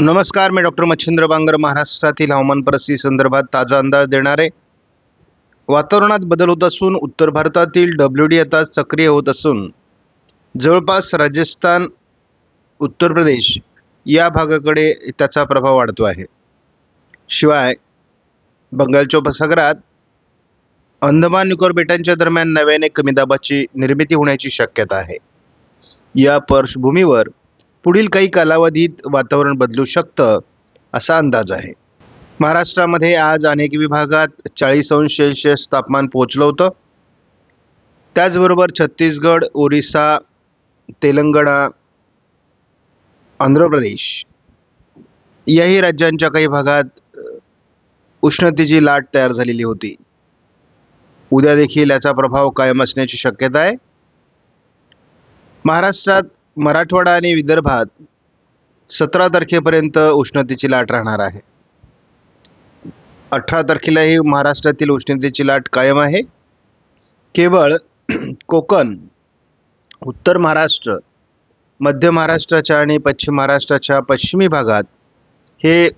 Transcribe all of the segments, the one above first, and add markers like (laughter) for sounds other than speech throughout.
नमस्कार मी डॉक्टर मच्छिंद्र बांगर महाराष्ट्रातील हवामान परिस्थिती संदर्भात ताजा अंदाज देणार. आहे वातावरणात बदल होत असून उत्तर भारतातील डब्ल्यू डी आता सक्रिय होत असून जवळपास राजस्थान उत्तर प्रदेश या भागाकडे त्याचा प्रभाव वाढतो आहे. शिवाय बंगालच्या उपसागरात अंदमान निकोबार बेटांच्या दरम्यान नव्याने कमी दाबाची निर्मिती होण्याची शक्यता आहे. या पार्श्वभूमीवर पुढील काही कालावधीत वातावरण बदलू शकतं असा अंदाज आहे. महाराष्ट्रामध्ये आज अनेक विभागात चाळीस अंश सेल्सिअस तापमान पोहोचलं होतं. त्याचबरोबर छत्तीसगड ओरिसा तेलंगणा आंध्र प्रदेश याही राज्यांच्या काही भागात उष्णतेची लाट तयार झालेली होती. उद्या देखील याचा प्रभाव कायम असण्याची शक्यता आहे. महाराष्ट्रात मराठवाडा आणि विदर्भात सतरा तारखेपर्यंत उष्णतेची लाट राहणार आहे. अठरा तारखेलाही महाराष्ट्रातील उष्णतेची लाट कायम आहे. केवळ (clears throat) कोकण उत्तर महाराष्ट्र मध्य महाराष्ट्राच्या आणि पश्चिम महाराष्ट्राच्या पश्चिमी भागात हे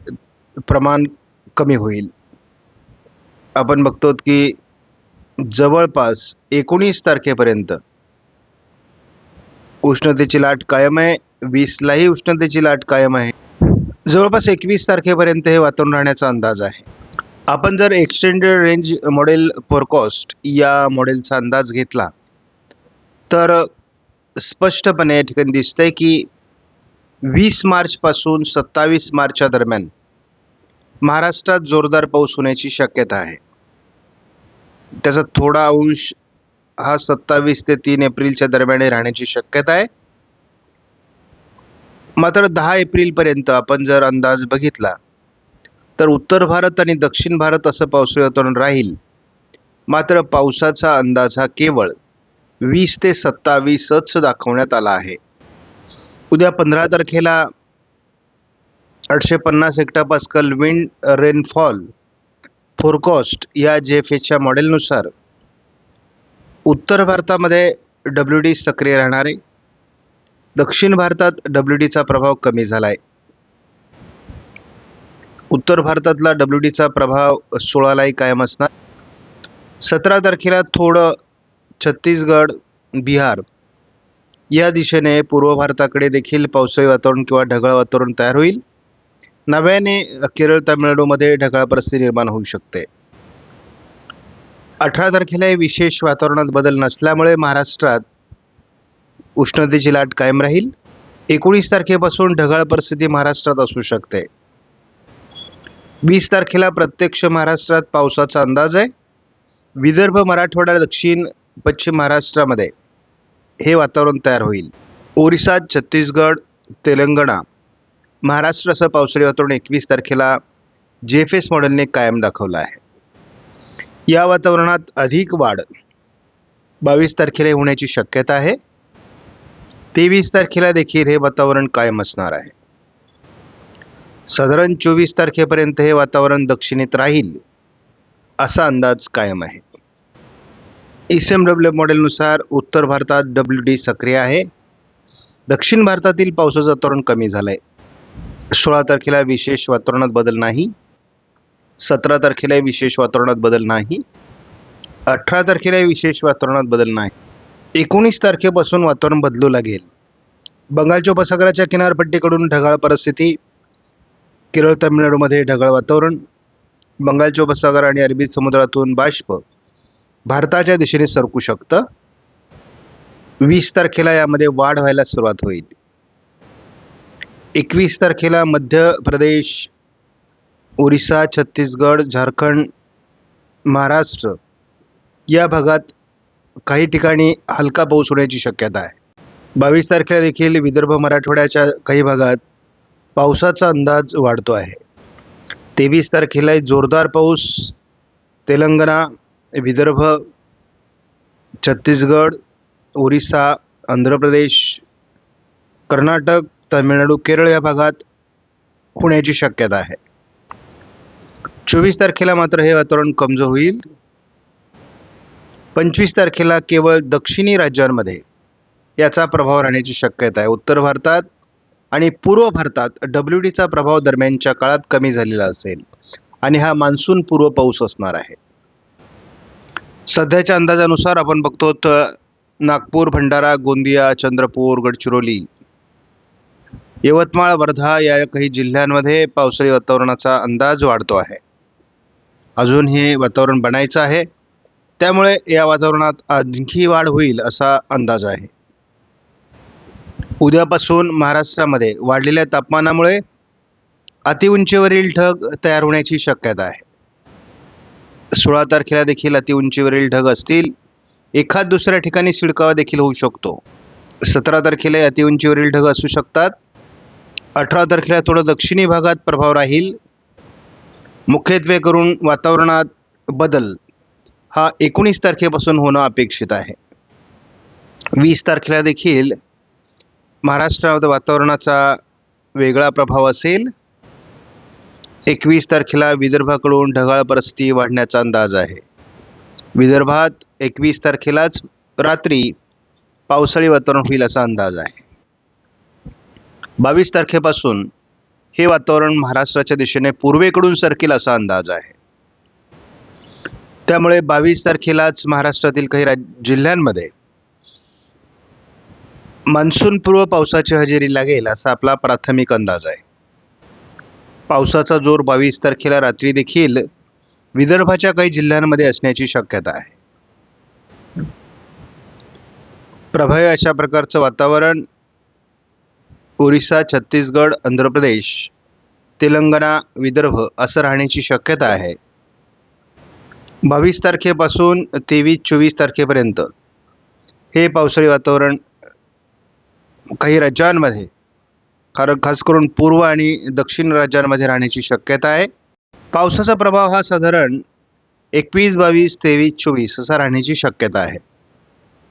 प्रमाण कमी होईल. आपण बघतो की जवळपास एकोणीस तारखेपर्यंत उष्णतेची लाट कायम आहे. वीसलाही उष्णतेची लाट कायम आहे. जवळपास एकवीस तारखेपर्यंत हे वातावरण राहण्याचा अंदाज आहे. आपण जर एक्सटेंडेड रेंज मॉडेल फोरकॉस्ट या मॉडेलचा अंदाज घेतला तर स्पष्टपणे या ठिकाणी दिसतंय की वीस मार्चपासून सत्तावीस मार्चच्या दरम्यान महाराष्ट्रात जोरदार पाऊस होण्याची शक्यता आहे. त्याचा थोडा अंश हा सत्तावीस ते तीन एप्रिलच्या दरम्यान राहण्याची शक्यता आहे. मात्र दहा एप्रिलपर्यंत आपण जर अंदाज बघितला तर उत्तर भारत आणि दक्षिण भारत असं पावसाळी वातावरण राहील. मात्र पावसाचा अंदाज हा केवळ वीस ते सत्तावीसच दाखवण्यात आला आहे. उद्या पंधरा तारखेला आठशे पन्नास हेक्टापास्कल विंड रेनफॉल फोरकॉस्ट या जे एफ एच्या मॉडेलनुसार उत्तर भारतामध्ये डब्ल्यू डी सक्रिय राहणार आहे. दक्षिण भारतात डब्ल्यू डीचा प्रभाव कमी झाला आहे उत्तर भारतातला डब्ल्यू डीचा प्रभाव सोळालाही कायम असणार. सतरा तारखेला थोडं छत्तीसगड बिहार या दिशेने पूर्व भारताकडे देखील पावसाळी वातावरण किंवा ढगाळ वातावरण तयार होईल. नव्याने केरळ तामिळनाडूमध्ये ढगाळ परिस्थिती निर्माण होऊ शकते. अठरा तारखेला हे विशेष वातावरणात बदल नसल्यामुळे महाराष्ट्रात उष्णतेची लाट कायम राहील. एकोणीस तारखेपासून ढगाळ परिस्थिती महाराष्ट्रात असू शकते. वीस तारखेला प्रत्यक्ष महाराष्ट्रात पावसाचा अंदाज आहे. विदर्भ मराठवाडा दक्षिण पश्चिम महाराष्ट्रामध्ये हे वातावरण तयार होईल. ओरिसा छत्तीसगड तेलंगणा महाराष्ट्र असं पावसाळी वातावरण एकवीस तारखेला जे एफ एस मॉडेलने कायम दाखवलं आहे. या वातावरणात अधिक वाढ बावीस तारखेला होण्याची शक्यता आहे. तेवीस तारखेला देखील हे वातावरण कायम असणार आहे. साधारण चोवीस तारखेपर्यंत हे वातावरण दक्षिणेत राहील असा अंदाज कायम आहे. एस एम डब्ल्यू मॉडेलनुसार उत्तर भारतात डब्ल्यू डी सक्रिय आहे. दक्षिण भारतातील पावसाचं वातावरण कमी झालं आहे सोळा तारखेला विशेष वातावरणात बदल नाही. सतरा तारखेला विशेष वातावरणात बदल नाही. अठरा तारखेला विशेष वातावरणात बदल नाही. एकोणीस तारखेपासून वातावरण बदलू लागेल. बंगालच्या उपसागराच्या किनारपट्टीकडून ढगाळ परिस्थिती. केरळ तामिळनाडूमध्ये ढगाळ वातावरण. बंगालच्या उपसागर आणि अरबी समुद्रातून बाष्प. भारताच्या दिशेने सरकू शकतं. वीस तारखेला यामध्ये वाढ व्हायला सुरुवात होईल. एकवीस तारखेला मध्य प्रदेश ओरिसा छत्तीसगड झारखंड महाराष्ट्र या भागात काही ठिकाणी हलका पाऊस होण्याची शक्यता आहे. बावीस तारखेला देखील विदर्भ मराठवाड्याच्या काही भागात पावसाचा अंदाज वाढतो आहे. तेवीस तारखेला जोरदार पाऊस तेलंगणा विदर्भ छत्तीसगड ओरिसा आंध्र प्रदेश कर्नाटक तामिळनाडू केरळ या भागात होण्याची शक्यता आहे. चोवीस तारखेला मात्र हे वातावरण कमजोर होईल. पंचवीस तारखेला केवळ दक्षिणी राज्यांमध्ये याचा प्रभाव राहण्याची शक्यता आहे. उत्तर भारतात आणि पूर्व भारतात डब्ल्यू डीचा प्रभाव दरम्यानच्या काळात कमी झालेला असेल आणि हा मान्सून पूर्व पाऊस असणार आहे. सध्याच्या अंदाजानुसार आपण बघतो तर नागपूर भंडारा गोंदिया चंद्रपूर गडचिरोली यवतमाळ वर्धा या काही जिल्ह्यांमध्ये पावसाळी वातावरणाचा अंदाज वाढतो आहे. अजून हे वातावरण बनायचं आहे. त्यामुळे या वातावरणात आणखी वाढ होईल असा अंदाज आहे. उद्यापासून महाराष्ट्रामध्ये वाढलेल्या तापमानामुळे अतिउंचीवरील ढग तयार होण्याची शक्यता आहे. सोळा तारखेला देखील अतिउंचीवरील ढग असतील. एखाद दुसऱ्या ठिकाणी शिडकावा देखील होऊ शकतो. सतरा तारखेला अतिउंचीवरील ढग असू शकतात. अठरा तारखेला थोडं दक्षिणी भागात प्रभाव राहील. मुख्यत्वे करून वातावरणात बदल हा एकोणीस तारखेपासून होणं अपेक्षित आहे. वीस तारखेला देखील महाराष्ट्रामध्ये वातावरणाचा वेगळा प्रभाव असेल. एकवीस तारखेला विदर्भाकडून ढगाळ परिस्थिती वाढण्याचा अंदाज आहे. विदर्भात एकवीस तारखेलाच रात्री पावसाळी वातावरण होईल असा अंदाज आहे. बावीस तारखेपासून हे वातावरण महाराष्ट्राच्या दिशेने पूर्वेकडून सरकेल असा अंदाज आहे. त्यामुळे बावीस तारखेलाच महाराष्ट्रातील काही राज जिल्ह्यांमध्ये मान्सूनपूर्व पावसाची हजेरी लागेल असा आपला प्राथमिक अंदाज आहे. पावसाचा जोर बावीस तारखेला रात्री देखील विदर्भाच्या काही जिल्ह्यांमध्ये असण्याची शक्यता आहे. प्रभावी अशा प्रकारचं वातावरण ओरिसा छत्तीसगड आंध्र प्रदेश तेलंगणा विदर्भ असं राहण्याची शक्यता आहे. बावीस तारखेपासून तेवीस चोवीस तारखेपर्यंत हे पावसाळी वातावरण काही राज्यांमध्ये कारण खास करून पूर्व आणि दक्षिण राज्यांमध्ये राहण्याची शक्यता आहे. पावसाचा प्रभाव हा साधारण एकवीस बावीस तेवीस चोवीस असा राहण्याची शक्यता आहे.